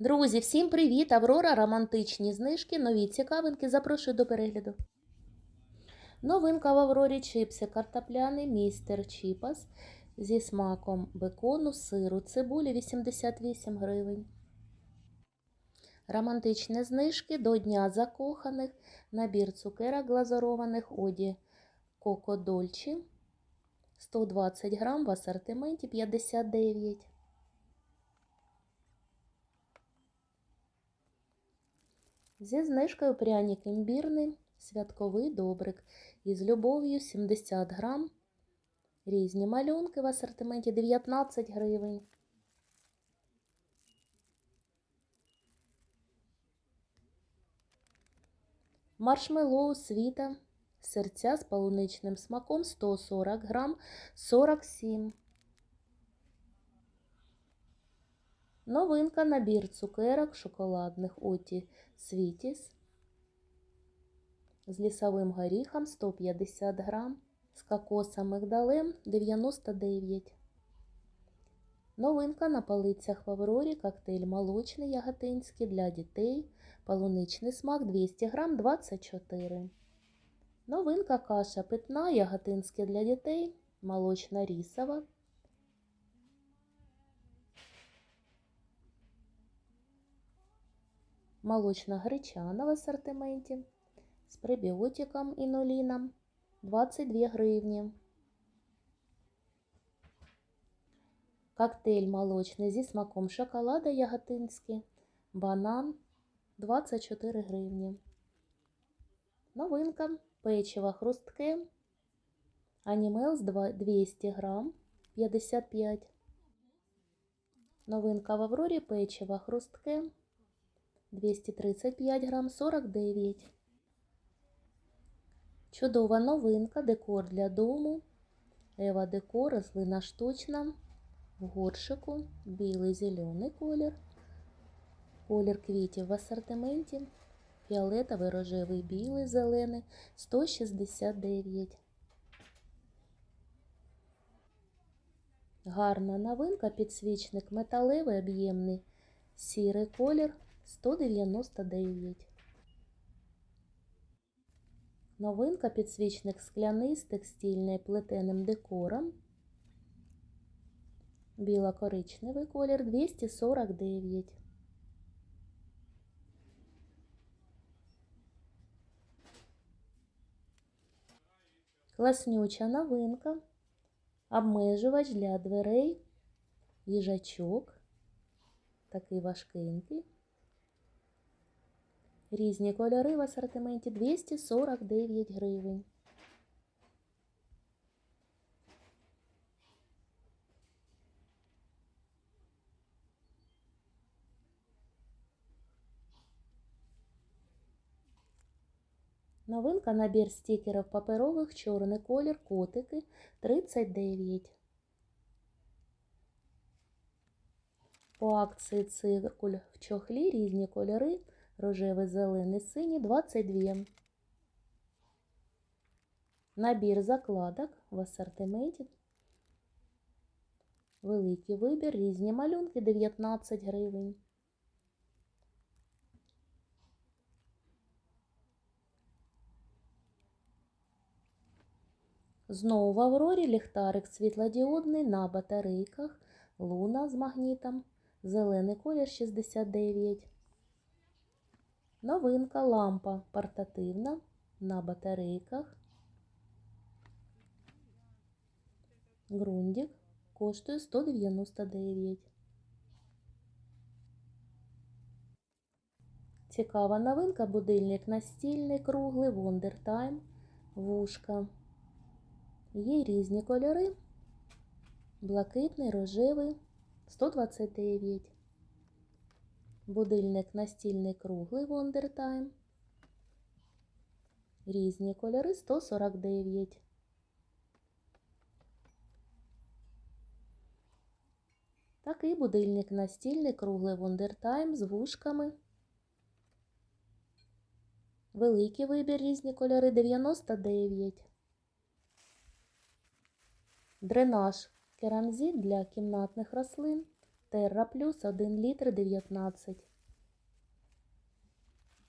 Друзі, всім привіт! Аврора, романтичні знижки, нові цікавинки. Запрошую до перегляду. Новинка в Аврорі чипси картопляний містер Чіпас зі смаком бекону, сиру, цибулі 88 гривень. Романтичні знижки до Дня закоханих. Набір цукерок глазурованих Оді Коко Дольчі 120 грам в асортименті 59. Зі знижкою пряник імбірний, святковий добрик. Із любов'ю 70 грам. Різні малюнки в асортименті 19 гривень. Маршмеллоу світа. Серця з полуничним смаком 140 грам 47. Новинка набір цукерок шоколадних Оті Світіс з лісовим горіхом 150 грам, з кокосом мигдалем 99. Новинка на полицях в Аврорі коктейль молочний яготинський для дітей, полуничний смак 200 грам 24. Новинка каша питна яготинська для дітей, молочна рісова молочна гречана в асортименті з пребіотиком інуліном 22 гривні. Коктейль молочний зі смаком шоколада яготинський, банан 24 гривні. Новинка печиво хрустке, анімелс 200 грам 55. Новинка в Аврорі печиво хрустке 235 грам 49. Чудова новинка, декор для дому. Ева декор, рослина штучна, в горшику, білий зелений колір, колір квітів в асортименті, фіолетовий, рожевий, білий, зелений, 169. Гарна новинка, підсвічник металевий, об'ємний, сірий колір 199. Новинка підсвічник скляний з текстильним плетеним декором. Біло-коричневий колір 249. Класнюча новинка. Обмежувач для дверей. Їжачок. Такий важкенький. Різні кольори в асортименті 249 гривень. Новинка набір стікерів паперових, чорний колір, котики 39. По акції циркуль в чохлі різні кольори рожевий, зелений, синій 22. Набір закладок в асортименті. Великий вибір, різні малюнки 19 гривень. Знову в Аврорі ліхтарик світлодіодний на батарейках, луна з магнітом, зелений колір 69. Новинка лампа портативна на батарейках. Грундік коштує 199. Цікава новинка будильник настільний круглий Wonder Time вушка. Є різні кольори. Блакитний, рожевий 129. Будильник настільний круглий Time. Різні кольори 149. Такий будильник настільний круглий Time з вушками. Великий вибір різні кольори 99. Дренаж керамзит для кімнатних рослин Терра плюс 1 літр 19.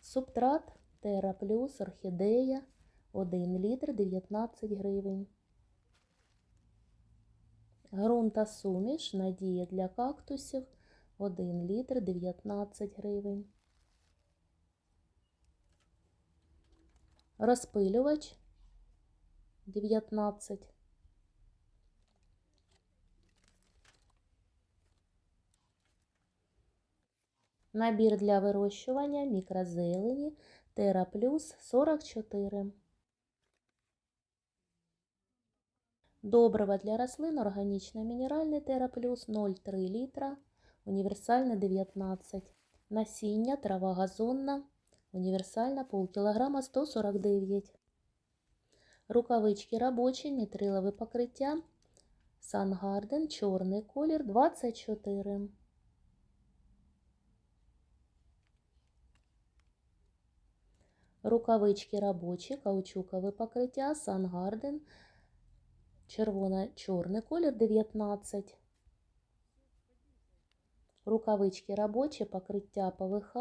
Субтрат Терра плюс орхідея 1 літр 19 гривень. Грунта суміш Надія для кактусів 1 літр 19 гривень. Розпилювач 19. Набір для вирощування мікрозелені Тера Плюс 44. Добрива для рослин органічне мінеральне Тера Плюс 0,3 літра, універсальне 19. Насіння, трава газонна, універсальна полкілограма 149. Рукавички робочі, нітрилове покриття. Сангарден, чорний колір 24. Рукавички робочі, каучукове покриття, Сангарден, червоно-чорний колір 19. Рукавички робочі, покриття ПВХ.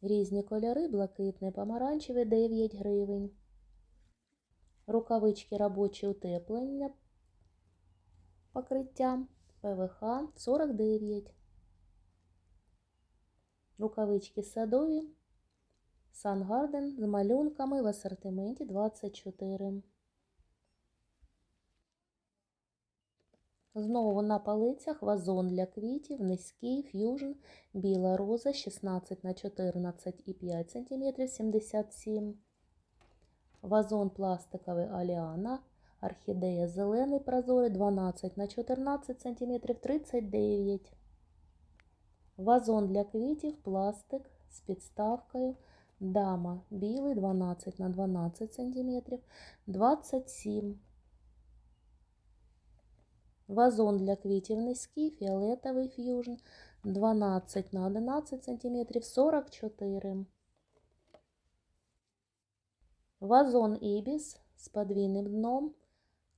Різні кольори, блакитний, помаранчевий 9 гривень. Рукавички робочі утеплення покриття ПВХ 49. Рукавички садові Сангарден з малюнками в асортименті 24. Знову на полицях вазон для квітів, низький, ф'южн, біла роза 16 на 14,5 см 77 Вазон пластиковий Аліана, орхідея зелений прозорий 12 на 14 см 39 Вазон для квітів, пластик з підставкою Дама білий 12 на 12 см 27 Вазон для квітів низький, фіолетовий ф'южн 12 на 11 см 44 Вазон Ібіс з подвійним дном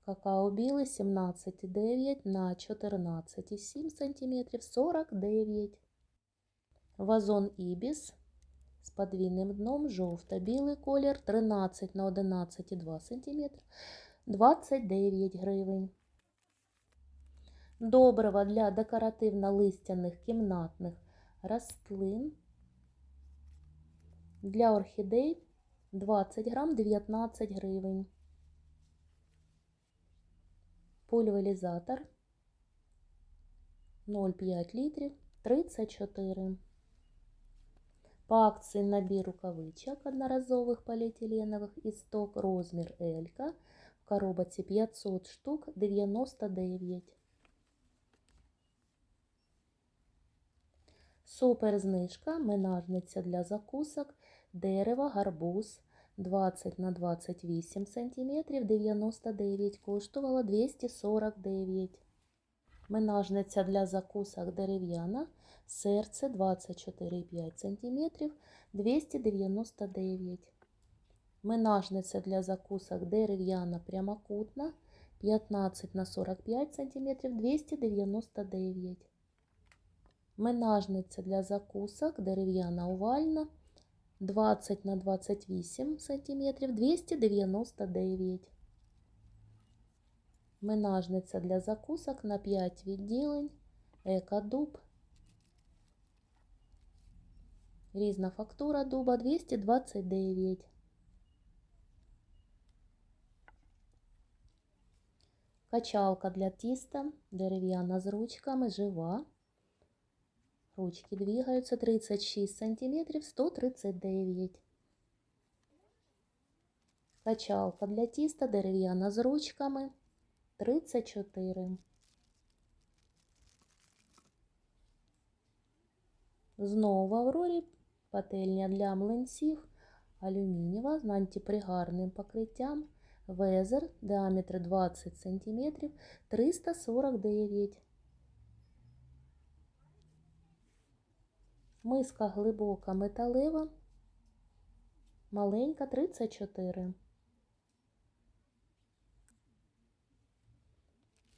какао білий 17,9 на 14,7 см 49 Вазон Ібіс з подвійним дном жовто-білий колір 13 на 11,2 см 29 гривень. Добрива для декоративно-листяних кімнатних рослин. Для орхідей 20 грам 19 гривень. Пульверізатор 0,5 літрів 34 по акції набір рукавичок одноразових поліетиленових із сток розмір Елька в коробці 500 штук 99. Супер знижка, менажниця для закусок, дерево, гарбуз 20 на 28 см 99 коштувала 249. Менажниця для закусок дерев'яна серце 24,5 см 299 Менажниця для закусок дерев'яна прямокутна 15 на 45 см 299 Менажниця для закусок дерев'яна овальна 20 на 28 см 299 Менажниця для закусок на 5 відділень екодуб Різна фактура дуба 229. Качалка для тіста, дерев'яна з ручками, жива. Ручки двигаються 36 см 139. Качалка для тіста, дерев'яна з ручками 34. Знову в Аврорі Пательня для млинців алюмінієва з антипригарним покриттям. Везер, діаметр 20 см 349. Миска глибока металева, маленька 34.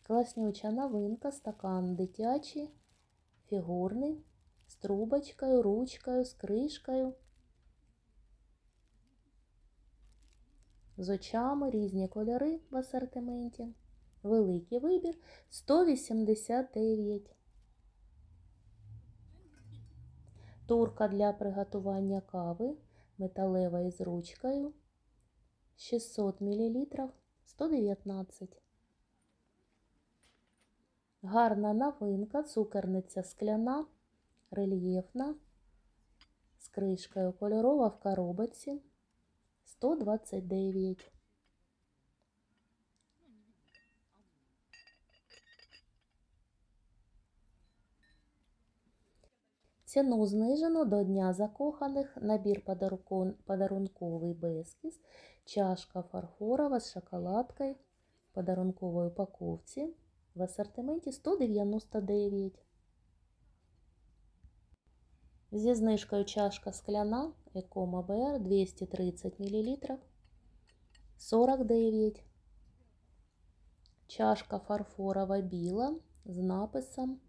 Класнюча новинка, стакан дитячий, фігурний, з трубочкою, ручкою, з кришкою. З очами різні кольори в асортименті. Великий вибір 189. Турка для приготування кави металева із ручкою 600 мл 119. Гарна новинка, цукерниця скляна, рельєфна, з кришкою кольорова в коробочці 129. Ціну знижено до Дня закоханих, набір подарунковий безкіс, чашка фарфорова з шоколадкою в подарунковій упаковці в асортименті 199. Зі знижкою чашка скляна Екома БР 230 мл 49. Чашка фарфорова біла з написом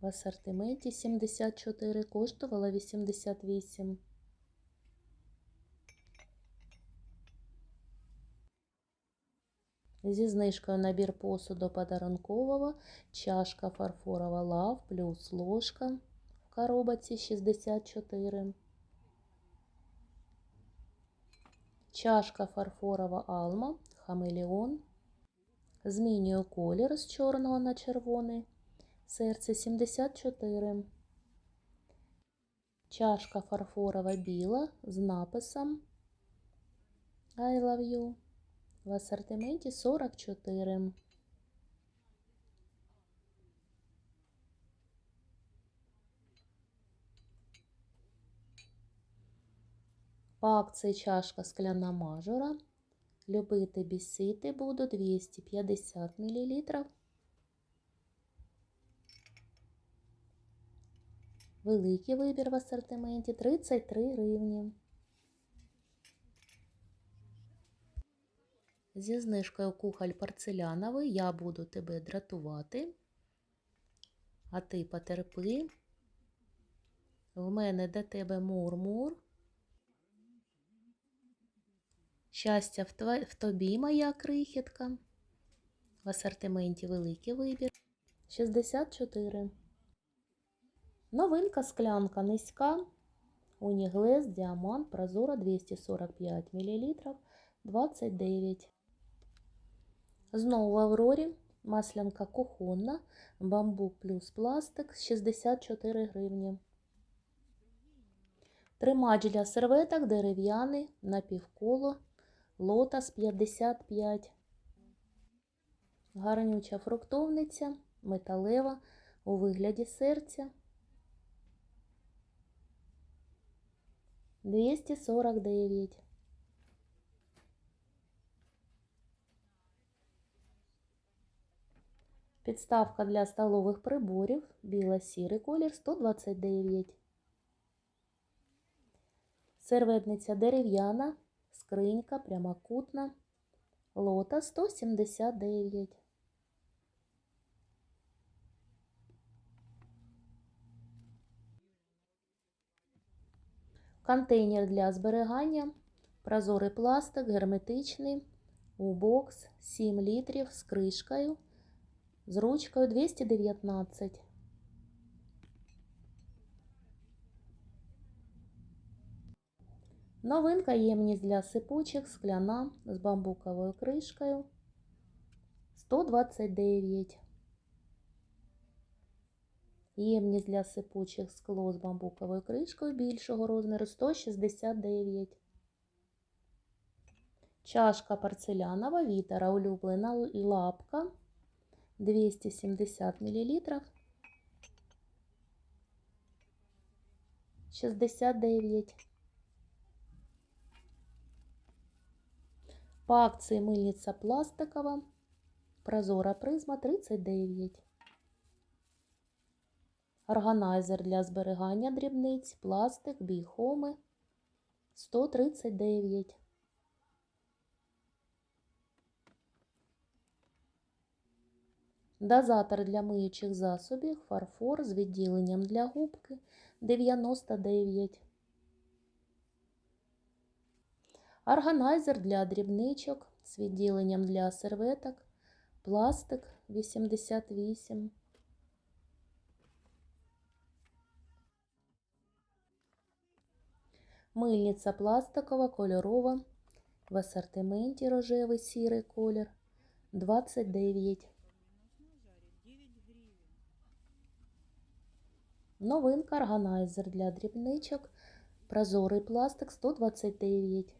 в асортименті 74, коштувала 88. Зі знижкою набір посуду подарункового, чашка фарфорова лав плюс ложка в коробці 64. Чашка фарфорова алма, хамелеон. Змінюю колір з чорного на червоний. Серце 74. Чашка фарфорова біла з написом I love you. В асортименті 44. По акції чашка скляна мажора. Любити бісити буду 250 мл. Великий вибір в асортименті 33 гривні. Зі знижкою кухоль порцеляновий я буду тебе дратувати, а ти потерпи. В мене до тебе мур-мур. Щастя в, тво... в тобі, моя крихітка. В асортименті великий вибір. 64. Новинка склянка низька. Уніглес, діамант, прозора 245 мл 29. Знову в Аврорі маслянка кухонна, бамбук плюс пластик 64 гривні. Тримач для серветок дерев'яний напівколо, лотос 55. Гарнюча фруктовниця, металева у вигляді серця. 249. Підставка для столових приборів, біла-сірий колір 129. Серветниця дерев'яна, скринька прямокутна, лота 179. Контейнер для зберігання, прозорий пластик, герметичний, у бокс 7 літрів з кришкою, з ручкою 219. Новинка ємність для сипучих, скляна з бамбуковою кришкою 129. Ємність для сипучих скло з бамбуковою кришкою більшого розміру 169. Чашка порцелянова вітера улюблена лапка 270 мл 69. По акції мильниця пластикова, прозора призма 39. Органайзер для зберігання дрібниць, пластик, бійхоми 139. Дозатор для миючих засобів, фарфор з відділенням для губки 99. Органайзер для дрібничок з відділенням для серветок, пластик 88. Мильниця пластикова, кольорова, в асортименті рожевий сірий колір 29. Новинка органайзер для дрібничок, прозорий пластик 129.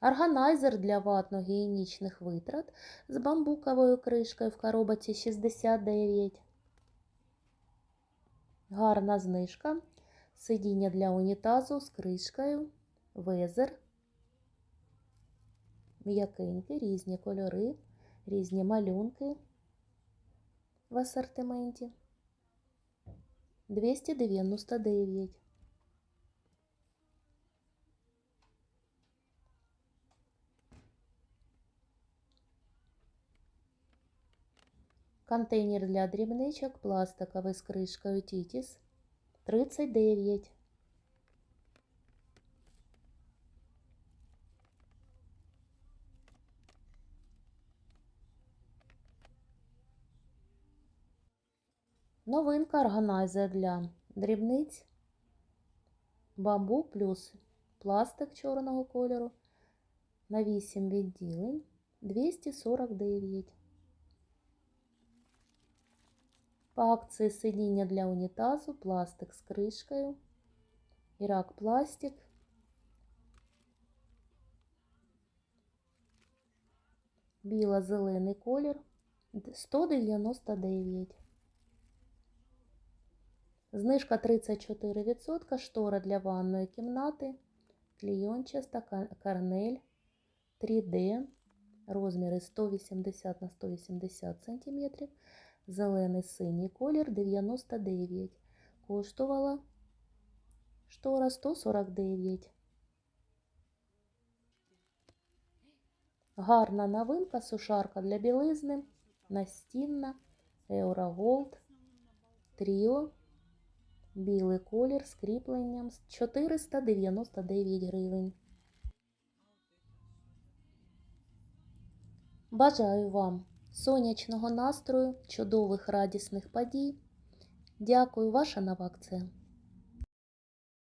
Органайзер для ватно-гігієнічних витрат з бамбуковою кришкою в коробці 69. Гарна знижка. Сидіння для унітазу з кришкою, везер. М'якенькі, різні кольори, різні малюнки в асортименті. 299. Контейнер для дрібничок пластиковий з кришкою Тітіс 39. Новинка органайзер для дрібниць. Бамбук плюс пластик чорного кольору на 8 відділень 249. По акції сидіння для унітазу, пластик з кришкою, Ірак пластик. Біло-зелений колір 199. Знижка 34%, штора для ванної кімнати, клійончаста, карнель 3D, розміри 180 на 180 см, зелений синій колір 99. Коштувала штора 149. Гарна новинка, сушарка для білизни, настінна, Eurogold, Тріо. Білий колір з кріпленням 499 гривень. Бажаю вам сонячного настрою, чудових радісних подій. Дякую, ваша нова акція.